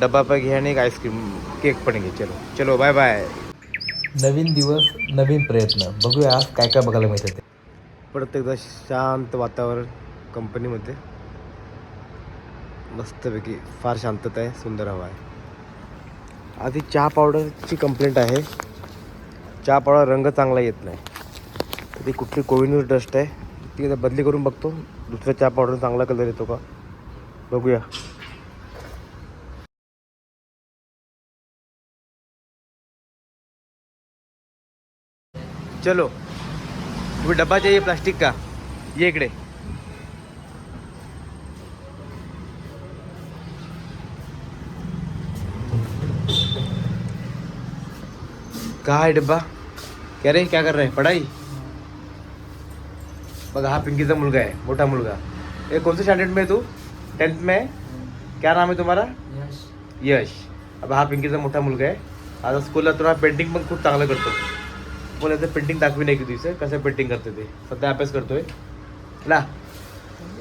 डब्बा पण घे आणि एक आईस्क्रीम केक पण घे. चलो. चलो बाय बाय नवीन दिवस नवीन प्रयत्न. बघूया आज काय काय बघायला मिळतं ते. परत एकदा शांत वातावरण कंपनीमध्ये. मस्तपैकी फार शांतता आहे सुंदर हवा आहे. आधी चहा पावडरची कंप्लेंट आहे. चहा पावडर रंग चांगला येत नाही. तर ती कुठली कोविनूर डस्ट आहे. ती एकदा बदली करून बघतो. दुसरा चहा पावडर चांगला कलर येतो का? बघूया. चलो तुम्ही डब्बा चाहिए प्लास्टिक का? ये इकडे. कहा है डब्बा? क्या रे क्या कर रहे हैं? पढ़ाई? बघा हा पिंकीचा मुलगा आहे मोठा मुलगा. ए कोणत्या स्टँडर्ड में तू? टेन्थ में? आहे? क्या नाम आहे तुम्हाला यश. अब हा पिंकीचा मोठा मुलगा आहे. आता स्कूलला तुला पेंटिंग पण खूप चांगलं करतो. मला तर पेंटिंग दाखवी नाही की तुझं कसं पेंटिंग करते ते. सध्या अभ्यास करतोय. ला.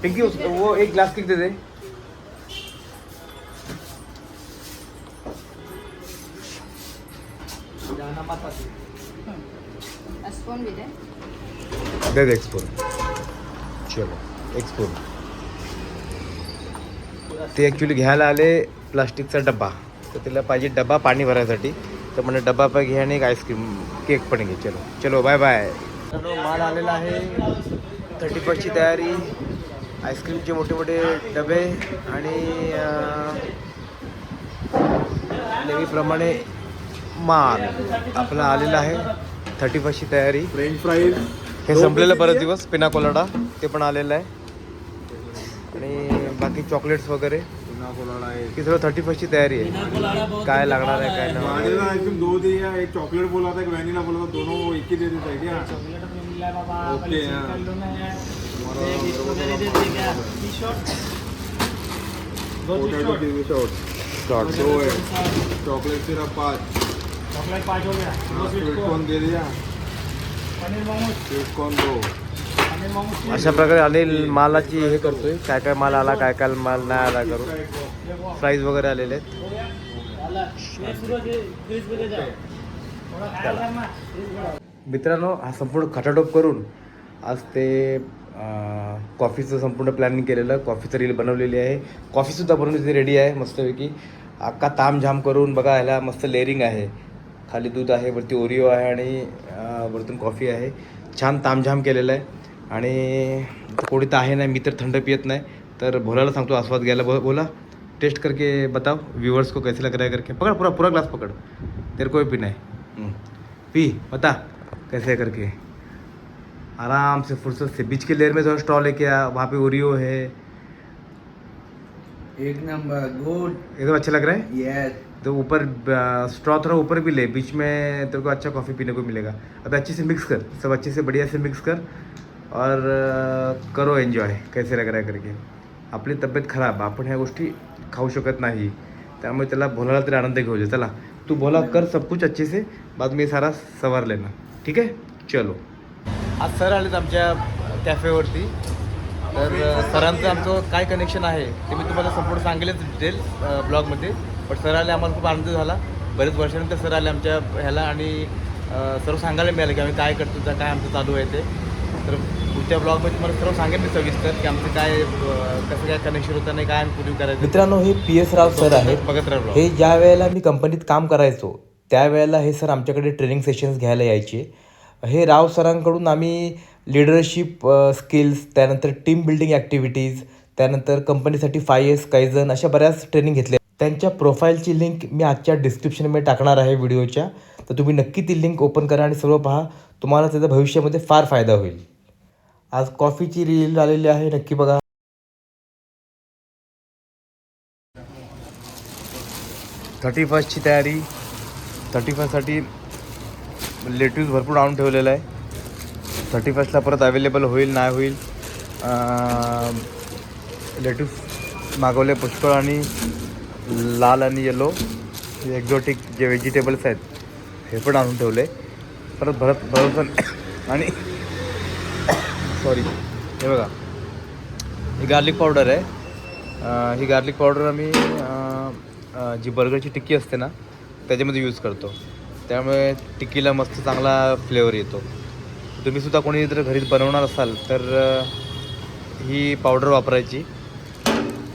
पिंकी वो एक ग्लास किक देते दे? दे दे दे एक्सपोर चलो एक्सपोर ते ॲक्च्युली घ्यायला आले प्लास्टिकचा डब्बा. तर तिला पाहिजे डब्बा पाणी भरायसाठी. तर म्हणजे डब्बा पण घे आणि एक आईस्क्रीम केक पण घे चलो. चलो बाय बाय माल आलेला आहे. थर्टी फर्स्टची तयारी. आईस्क्रीमचे मोठे मोठे डबे आणि नेहमीप्रमाणे माल आपला आलेला आहे. थर्टी फर्स्टची तयारी. फ्रेंच फ्राईज हे संपलेलं बरेच दिवस पिना कोलाडा. ते पण आलेलं आहे. आणि बाकी चॉकलेट्स वगैरे. कोलाडा आहे ही सर्व थर्टी फर्स्टची तैयारी है काय लागणार आहे काय नाही. वानिला आइसक्रीम दो दिया एक चॉकलेट बोला था एक वैनिला बोला था दोनों वो एक ही दे देता है क्या ओके हाँ. दो है. चॉकलेट सिरप पाँच. चॉकलेट पाँच हो गया. दो स्वीट स्वीट कॉर्न दे दिया. पनीर मोमोज. स्वीट कॉर्न दो. अशा प्रकारे अनिल मालाची हे करतोय. काय काय माल आला काय काय माल नाही आला करून प्राईज वगैरे आलेले आहेत. मित्रांनो हा संपूर्ण खटाटोप करून आज ते कॉफीचं संपूर्ण प्लॅनिंग केलेलं. कॉफीचं रील बनवलेली आहे. कॉफीसुद्धा बनवून तिथे रेडी आहे मस्तपैकी. अक्का तामझाम करून बघा ह्याला मस्त लेअरिंग आहे. खाली दूध आहे वरती ओरिओ आहे आणि वरतून कॉफी आहे. छान तामझाम केलेलं आहे. आणि कोणी तर आहे नाही मी तर थंड पियत नाही. तर भोलाला सांगतो आस्वाद घ्यायला बो बोला. टेस्ट करके बताओ व्यूवर्स को कैसे लग रहा है करके. पकड़ पूरा पूरा ग्लास पकड़. तेरे को भी पीना है हम्म. पी बता कैसे है करके. आराम से फुर्सत से बीच के लेयर में जो स्टॉल लेके क्या वहाँ पे ओरियो है. एक नंबर गुड एकदम अच्छा लग रहा है? यस तो ऊपर स्ट्रॉ थोड़ा ऊपर भी ले बीच में तेरे को अच्छा कॉफ़ी पीने को मिलेगा. अब अच्छे से मिक्स कर सब अच्छे से बढ़िया से मिक्स कर. और करो एन्जॉय कैसे लग रहा है करके। आपली तब्येत खराब आपण ह्या गोष्टी खाऊ शकत नाही. त्यामुळे त्याला भोलाला तरी आनंद घेऊ दे. चला तू भोला कर सब कुछ अच्छे से बाद में सारा सवार लेना ठीक आहे? चलो. आज सर आलेत आमच्या कॅफेवरती. तर सरांचं आमचं काय कनेक्शन आहे ते मी तुम्हाला संपूर्ण सांगेलच डिटेल ब्लॉगमध्ये. पण सर आले आम्हाला खूप आनंद झाला. बरेच वर्षानंतर सर आले आमच्या ह्याला आणि सर्व सांगायला मिळालं की आम्ही काय करतो काय आमचं चालू आहे ते. तर पुढच्या ब्लॉगमध्ये तुम्हाला सर्व सांगेल मी सविस्तर की आमचं काय कसं काय कनेक्शन होतं नाही काय पूर्वी करायचं. मित्रांनो हे पी एस राव सर आहेत. बघत राहा हे ज्या वेळेला मी कंपनीत काम करायचो त्यावेळेला हे सर आमच्याकडे ट्रेनिंग सेशन्स घ्यायला यायचे. हे राव सरांकडून आम्ही लिडरशिप स्किल्स त्यानंतर टीम बिल्डिंग ॲक्टिव्हिटीज त्यानंतर कंपनीसाठी फाय कायझन अशा बऱ्याच ट्रेनिंग घेतल्या. त्यांच्या प्रोफाईलची लिंक मी आजच्या डिस्क्रिप्शनमध्ये टाकणार आहे व्हिडिओच्या तर तुम्ही नक्की ती लिंक ओपन करा आणि सर्व पहा. तुम्हाला त्याचा भविष्यामध्ये फार फायदा होईल. आज कॉफीची रील आलेली आहे नक्की बघा. थर्टी फर्स्टची तयारी. थर्टी फर्स्टसाठी लेट्यूस भरपूर आणून ठेवलेलं आहे. थर्टी फर्स्टला परत अवेलेबल होईल नाही होईल लेट्यूस मागवले पुष्कळ आणि लाल आणि येलो एक्झॉटिक जे व्हेजिटेबल्स आहेत हे पण आणून ठेवले. परत भरत भरत आणि सॉरी हे बघा. ही गार्लिक पावडर आहे. ही गार्लिक पावडर आम्ही जी बर्गरची टिक्की असते ना त्याच्यामध्ये यूज करतो. त्यामुळे टिक्कीला मस्त चांगला फ्लेवर येतो. तुम्हीसुद्धा कोणी जर घरी बनवणार असाल तर ही पावडर वापरायची.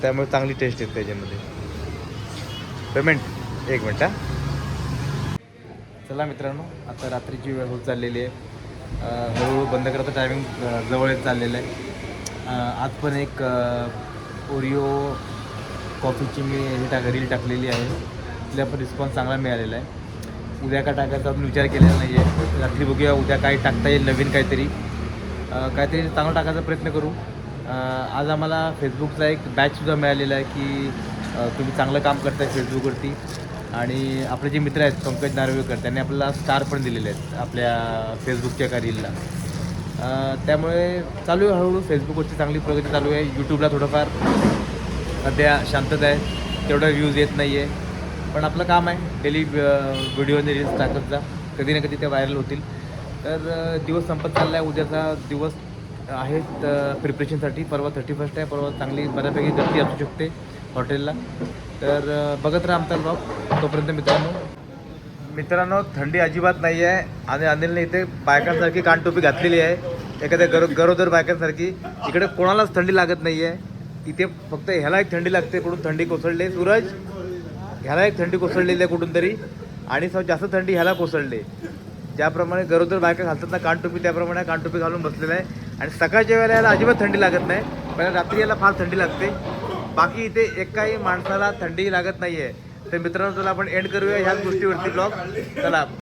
त्यामुळे चांगली टेस्ट येते त्याच्यामध्ये. पेमेंट एक मिनटं हां. चला मित्रांनो आता रात्रीची वेळ होत चाललेली आहे. हळूहळू बंद करता टायमिंग जवळ येत चाललेलं आहे. आज पण एक ओरिओ कॉफीची मी हे टाक रील टाकलेली आहे. तिला पण रिस्पॉन्स चांगला मिळालेला आहे. उद्या काय टाकायचा अजून विचार केलेला नाही आहे रात्री बघूया उद्या काय टाकता येईल नवीन काहीतरी. काहीतरी चांगलं टाकायचा प्रयत्न करू. आज आम्हाला फेसबुकचा एक बॅचसुद्धा मिळालेला आहे की तुम्ही चांगलं काम करताय फेसबुकवरती आणि आपले जे मित्र आहेत पंकज नार्वेकर त्यांनी आपल्याला स्टार पण दिलेले आहेत आपल्या फेसबुकच्या एका त्यामुळे चालू आहे हळूहळू. फेसबुकवरची चांगली प्रगती चालू आहे. यूट्यूबला थोडंफार सध्या शांतता आहे. तेवढा व्ह्यूज येत नाही आहे पण आपलं काम आहे. डेली व्हिडिओ आणि रील्स टाकत जा. कधी ना कधी ते व्हायरल होतील. तर दिवस संपत चालला आहे उद्याचा दिवस आहेत प्रिपरेशनसाठी परवा थर्टी फर्स्ट आहे. परवा चांगली बऱ्यापैकी गर्दी असू शकते हॉटेलला तर बघत राहा आमचा ब्लॉग तोपर्यंत मित्रांनो. मित्रांनो थंडी अजिबात नाही आहे आणि अनिलने इथे बायकांसारखी कानटोपी घातलेली आहे. एखाद्या गरो गरोदर बायकांसारखी. इकडे कोणालाच थंडी लागत नाही आहे इथे फक्त ह्याला एक थंडी लागते कुठून थंडी कोसळली. सूरज ह्याला एक थंडी कोसळलेली आहे कुठून तरी आणि स- जास्त थंडी ह्याला कोसळली. ज्याप्रमाणे गरोदर बायका घालतात ना कानटोपी त्याप्रमाणे कानटोपी घालून बसलेला आहे. आणि सकाळच्या वेळेला याला अजिबात थंडी लागत नाही. पण रात्री याला फार थंडी लागते. बाकी इथे एकाही माणसाला थंडी लागत नाही आहे तर मित्रांनो चला आपण एंड करूया ह्याच गोष्टीवरती ब्लॉग चला.